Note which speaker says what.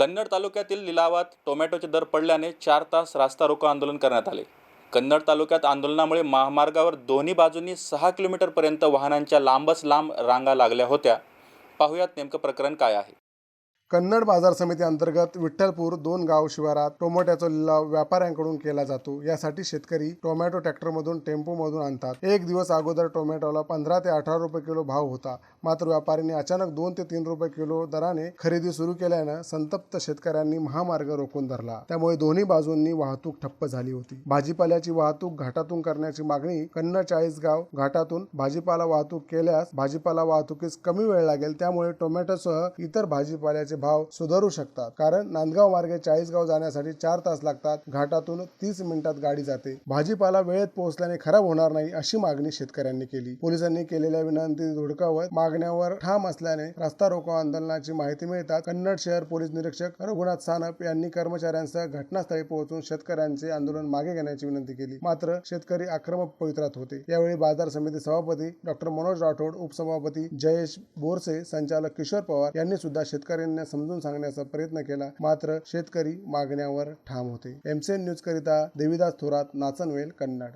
Speaker 1: कन्नड तालुक्यातील लिलावात टोमॅटोचे दर पडल्याने चार तास रास्ता रोको आंदोलन करण्यात आले. कन्नड तालुक्यात आंदोलनामुळे महामार्गावर दोन्ही बाजूंनी सहा किलोमीटरपर्यंत वाहनांच्या लांबच लांब रांगा लागल्या होत्या. पाहुयात नेमकं प्रकरण काय आहे?
Speaker 2: कन्नड बाजार समिती अंतर्गत विठ्ठलपूर दोन गाव शिवारात टोमॅटोचा लिलाव व्यापाऱ्यांकडून केला जातो. यासाठी शेतकरी टोमॅटो ट्रॅक्टरमधून टेम्पोमधून आणतात. एक दिवस अगोदर टोमॅटोला पंधरा ते अठरा रुपये किलो भाव होता. मात्र व्यापाऱ्यांनी अचानक दोन ते तीन रुपये किलो दराने खरेदी सुरू केल्यानं संतप्त शेतकऱ्यांनी महामार्ग रोखून धरला. त्यामुळे दोन्ही बाजूंनी वाहतूक ठप्प झाली होती. भाजीपाल्याची वाहतूक घाटातून करण्याची मागणी कन्नड चाळीसगाव घाटातून भाजीपाला वाहतूक केल्यास भाजीपाला वाहतुकीस कमी वेळ लागेल. त्यामुळे टोमॅटोसह इतर भाजीपाल्याचे भाव सुधारू शकतात. कारण नांदगाव मार्गे चाळीसगाव जाण्यासाठी चार तास लागतात. घाटातून तीस मिनिटात गाडी जाते. भाजीपाला वेळेत पोहोचल्याने खराब होणार नाही अशी मागणी शेतकऱ्यांनी केली. पोलिसांनी केलेल्या विनंती धुडकावत मागण्यावर ठाम असल्याने रस्ता रोको आंदोलनाची माहिती मिळतात कन्नड शहर पोलीस निरीक्षक रघुनाथ सानप यांनी कर्मचाऱ्यांसह घटनास्थळी पोहोचून शेतकऱ्यांचे आंदोलन मागे घेण्याची विनंती केली. मात्र शेतकरी आक्रमक पवित्रात होते. यावेळी बाजार समिती सभापती डॉक्टर मनोज राठोड उपसभापती जयेश बोरसे संचालक किशोर पवार यांनी सुद्धा शेतकऱ्यांना समजून सांगण्याचा प्रयत्न केला. मात्र शेतकरी मागण्यावर ठाम होते. एमसीएन न्यूज करिता देविदास थोरात नाचनवेल कन्नड.